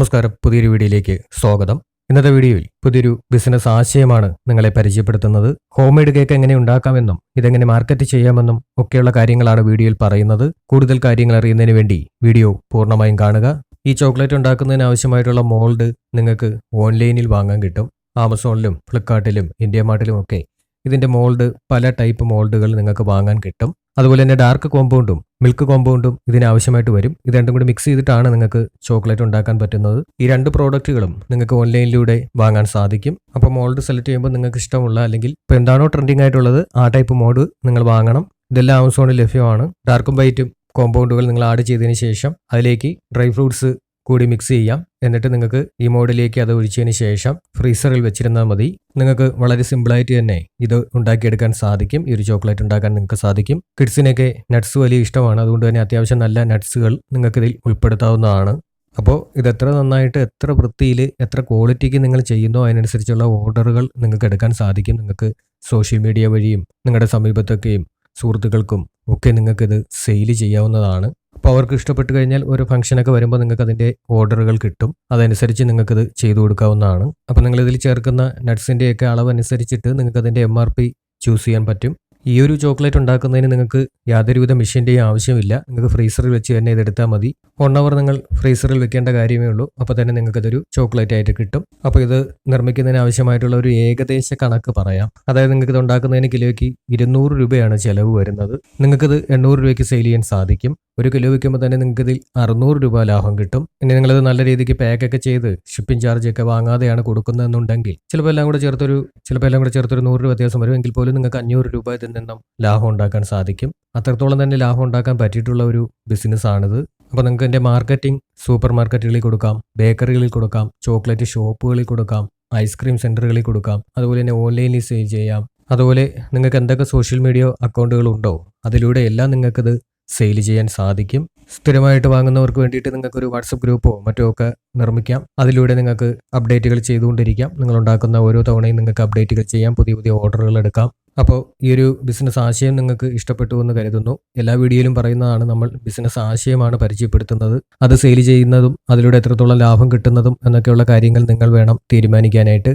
നമസ്കാരം. പുതിയൊരു വീഡിയോയിലേക്ക് സ്വാഗതം. ഇന്നത്തെ വീഡിയോയിൽ പുതിയൊരു ബിസിനസ് ആശയമാണ് നിങ്ങളെ പരിചയപ്പെടുത്തുന്നത്. ഹോം മെയ്ഡ് കേക്ക് എങ്ങനെ ഉണ്ടാക്കാമെന്നും ഇതെങ്ങനെ മാർക്കറ്റ് ചെയ്യാമെന്നും ഒക്കെയുള്ള കാര്യങ്ങളാണ് വീഡിയോയിൽ പറയുന്നത്. കൂടുതൽ കാര്യങ്ങൾ അറിയുന്നതിന് വേണ്ടി വീഡിയോ പൂർണമായും കാണുക. ഈ ചോക്ലേറ്റ് ഉണ്ടാക്കുന്നതിന് ആവശ്യമായിട്ടുള്ള മോൾഡ് നിങ്ങൾക്ക് ഓൺലൈനിൽ വാങ്ങാൻ കിട്ടും. ആമസോണിലും ഫ്ലിപ്കാർട്ടിലും ഇന്ത്യ മാർട്ടിലും ഒക്കെ ഇതിന്റെ മോൾഡ് പല ടൈപ്പ് മോൾഡുകൾ നിങ്ങൾക്ക് വാങ്ങാൻ കിട്ടും. അതുപോലെ തന്നെ ഡാർക്ക് കോമ്പൗണ്ടും മിൽക്ക് കോമ്പൗണ്ടും ഇതിനാവശ്യമായിട്ട് വരും. ഇത് രണ്ടും കൂടി മിക്സ് ചെയ്തിട്ടാണ് നിങ്ങൾക്ക് ചോക്ലേറ്റ് ഉണ്ടാക്കാൻ പറ്റുന്നത്. ഈ രണ്ട് പ്രോഡക്റ്റുകളും നിങ്ങൾക്ക് ഓൺലൈനിലൂടെ വാങ്ങാൻ സാധിക്കും. അപ്പോൾ മോൾഡ് സെലക്ട് ചെയ്യുമ്പോൾ നിങ്ങൾക്ക് ഇഷ്ടമുള്ള അല്ലെങ്കിൽ ഇപ്പോൾ എന്താണോ ട്രെൻഡിങ് ആയിട്ടുള്ളത് ആ ടൈപ്പ് മോഡ് നിങ്ങൾ വാങ്ങണം. ഇതെല്ലാം ആമസോണിൽ ലഭ്യമാണ്. ഡാർക്കും വൈറ്റും കോമ്പൗണ്ടുകൾ നിങ്ങൾ ആഡ് ചെയ്തതിന് ശേഷം അതിലേക്ക് ഡ്രൈ ഫ്രൂട്ട്സ് കൂടി മിക്സ് ചെയ്യാം. എന്നിട്ട് നിങ്ങൾക്ക് ഈ മോഡിലേക്ക് അത് ഒഴിച്ചതിന് ശേഷം ഫ്രീസറിൽ വെച്ചിരുന്നാൽ മതി. നിങ്ങൾക്ക് വളരെ സിമ്പിളായിട്ട് തന്നെ ഇത് ഉണ്ടാക്കിയെടുക്കാൻ സാധിക്കും. ഈ ഒരു ചോക്ലേറ്റ് ഉണ്ടാക്കാൻ നിങ്ങൾക്ക് സാധിക്കും. കിഡ്സിനൊക്കെ നട്ട്സ് വലിയ ഇഷ്ടമാണ്. അതുകൊണ്ട് തന്നെ അത്യാവശ്യം നല്ല നട്ട്സുകൾ നിങ്ങൾക്ക് ഇതിൽ ഉൾപ്പെടുത്താവുന്നതാണ്. അപ്പോൾ ഇത് എത്ര നന്നായിട്ട് എത്ര വൃത്തിയിൽ എത്ര ക്വാളിറ്റിക്ക് നിങ്ങൾ ചെയ്യുന്നോ അതിനനുസരിച്ചുള്ള ഓർഡറുകൾ നിങ്ങൾക്ക് എടുക്കാൻ സാധിക്കും. നിങ്ങൾക്ക് സോഷ്യൽ മീഡിയ വഴിയും നിങ്ങളുടെ സമീപത്തൊക്കെയും സുഹൃത്തുക്കൾക്കും ഒക്കെ നിങ്ങൾക്കിത് സെയിൽ ചെയ്യാവുന്നതാണ്. അപ്പോൾ അവർക്ക് ഇഷ്ടപ്പെട്ട് കഴിഞ്ഞാൽ ഒരു ഫംഗ്ഷനൊക്കെ വരുമ്പോൾ നിങ്ങൾക്ക് അതിന്റെ ഓർഡറുകൾ കിട്ടും. അതനുസരിച്ച് നിങ്ങൾക്കത് ചെയ്തു കൊടുക്കാവുന്നതാണ്. അപ്പോൾ നിങ്ങൾ ഇതിൽ ചേർക്കുന്ന നട്ട്സിന്റെയൊക്കെ അളവ് അനുസരിച്ചിട്ട് നിങ്ങൾക്ക് അതിന്റെ എം ആർ പി ചൂസ് ചെയ്യാൻ പറ്റും. ഈ ഒരു ചോക്ലേറ്റ് ഉണ്ടാക്കുന്നതിന് നിങ്ങൾക്ക് യാതൊരുവിധ മെഷീന്റെയും ആവശ്യമില്ല. നിങ്ങൾക്ക് ഫ്രീസറിൽ വെച്ച് തന്നെ ഇതെടുത്താൽ മതി. വൺ അവർ നിങ്ങൾ ഫ്രീസറിൽ വെക്കേണ്ട കാര്യമേ ഉള്ളൂ. അപ്പോൾ തന്നെ നിങ്ങൾക്കതൊരു ചോക്ലേറ്റ് ആയിട്ട് കിട്ടും. അപ്പോൾ ഇത് നിർമ്മിക്കുന്നതിന് ആവശ്യമായിട്ടുള്ള ഒരു ഏകദേശ കണക്ക് പറയാം. അതായത് നിങ്ങൾക്ക് ഇത് ഉണ്ടാക്കുന്നതിന് കിലോയ്ക്ക് ഇരുന്നൂറ് രൂപയാണ് ചിലവ് വരുന്നത്. നിങ്ങൾക്കിത് എണ്ണൂറ് രൂപയ്ക്ക് സെയിൽ ചെയ്യാൻ സാധിക്കും. ഒരു കിലോ വിൽക്കുമ്പോൾ തന്നെ നിങ്ങൾക്ക് ഇതിൽ അറുന്നൂറ് രൂപ ലാഭം കിട്ടും. ഇനി നിങ്ങളത് നല്ല രീതിക്ക് പാക്കൊക്കെ ചെയ്ത് ഷിപ്പിംഗ് ചാർജ് ഒക്കെ വാങ്ങാതെയാണ് കൊടുക്കുന്നതെന്നുണ്ടെങ്കിൽ ചിലപ്പോൾ എല്ലാം കൂടെ ചേർത്തൊരു ചിലപ്പോൾ എല്ലാം കൂടെ ചേർത്തൊരു നൂറ് രൂപ വ്യത്യാസം വരും. എങ്കിൽ പോലും നിങ്ങൾക്ക് അഞ്ഞൂറ് രൂപ ഇതിൽ നിന്നും ലാഭം ഉണ്ടാക്കാൻ സാധിക്കും. അത്രത്തോളം തന്നെ ലാഭം ഉണ്ടാക്കാൻ പറ്റിയിട്ടുള്ള ഒരു ബിസിനസ് ആണിത്. അപ്പോൾ നിങ്ങൾക്ക് എന്റെ മാർക്കറ്റിംഗ് സൂപ്പർ മാർക്കറ്റുകളിൽ കൊടുക്കാം ബേക്കറികളിൽ കൊടുക്കാം ചോക്ലേറ്റ് ഷോപ്പുകളിൽ കൊടുക്കാം ഐസ്ക്രീം സെന്ററുകളിൽ കൊടുക്കാം. അതുപോലെ തന്നെ ഓൺലൈനിൽ സെയിൽ ചെയ്യാം. അതുപോലെ നിങ്ങൾക്ക് എന്തൊക്കെ സോഷ്യൽ മീഡിയ അക്കൗണ്ടുകൾ ഉണ്ടോ അതിലൂടെ എല്ലാം നിങ്ങൾക്കിത് സെയിൽ ചെയ്യാൻ സാധിക്കും. സ്ഥിരമായിട്ട് വാങ്ങുന്നവർക്ക് വേണ്ടിയിട്ട് നിങ്ങൾക്ക് ഒരു വാട്സപ്പ് ഗ്രൂപ്പോ മറ്റോ ഒക്കെ നിർമ്മിക്കാം. അതിലൂടെ നിങ്ങൾക്ക് അപ്ഡേറ്റുകൾ ചെയ്തുകൊണ്ടിരിക്കാം. നിങ്ങൾ ഉണ്ടാക്കുന്ന ഓരോ തവണയും നിങ്ങൾക്ക് അപ്ഡേറ്റുകൾ ചെയ്യാം. പുതിയ പുതിയ ഓർഡറുകൾ എടുക്കാം. അപ്പോൾ ഈ ഒരു ബിസിനസ് ആശയം നിങ്ങൾക്ക് ഇഷ്ടപ്പെട്ടു എന്ന് കരുതുന്നു. എല്ലാ വീഡിയോയിലും പറയുന്നതാണ് നമ്മൾ ബിസിനസ് ആശയമാണ് പരിചയപ്പെടുത്തുന്നത്. അത് സെയിൽ ചെയ്യുന്നതും അതിലൂടെ എത്രത്തോളം ലാഭം കിട്ടുന്നതും എന്നൊക്കെയുള്ള കാര്യങ്ങൾ നിങ്ങൾ വേണം തീരുമാനിക്കാനായിട്ട്.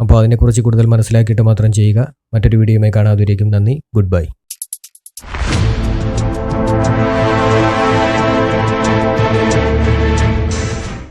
അപ്പോൾ അതിനെക്കുറിച്ച് കൂടുതൽ മനസ്സിലാക്കിയിട്ട് മാത്രം ചെയ്യുക. മറ്റൊരു വീഡിയോയുമായി കാണാതിരിക്കും. നന്ദി. Good bye